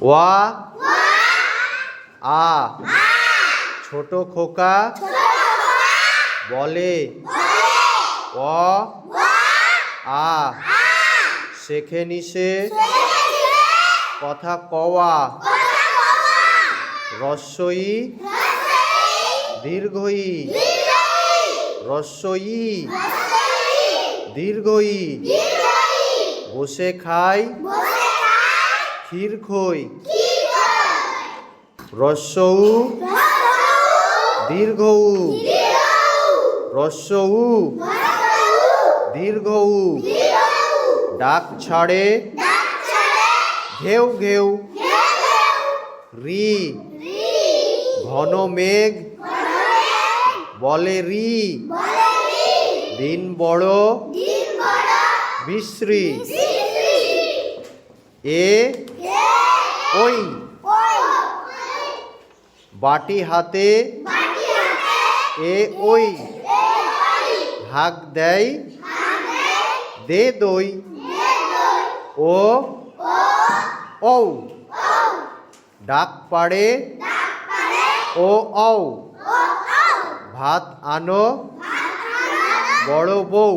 ওয়া আ ছোট খোকা বলে অ আ শেখে নিশে কথা কওয়া রস্বই দীর্ঘই রস্বই দীর্ঘই বসে খাই ক্ষীর খই। রস্যৌ দীর্ঘৌ। দীর্ঘৌ। ডাক ছাড়ে। ঘেউ ঘেউ। রি। ঘন মেঘ। বলে রি। দিন বড়। বিশ্রী। এ ওই। বাটি হাতে এ ওই। ভাগ দেয়, দে দই। ও ও ডাক পাড়ে ও ও ভাত আনো বড় বউ।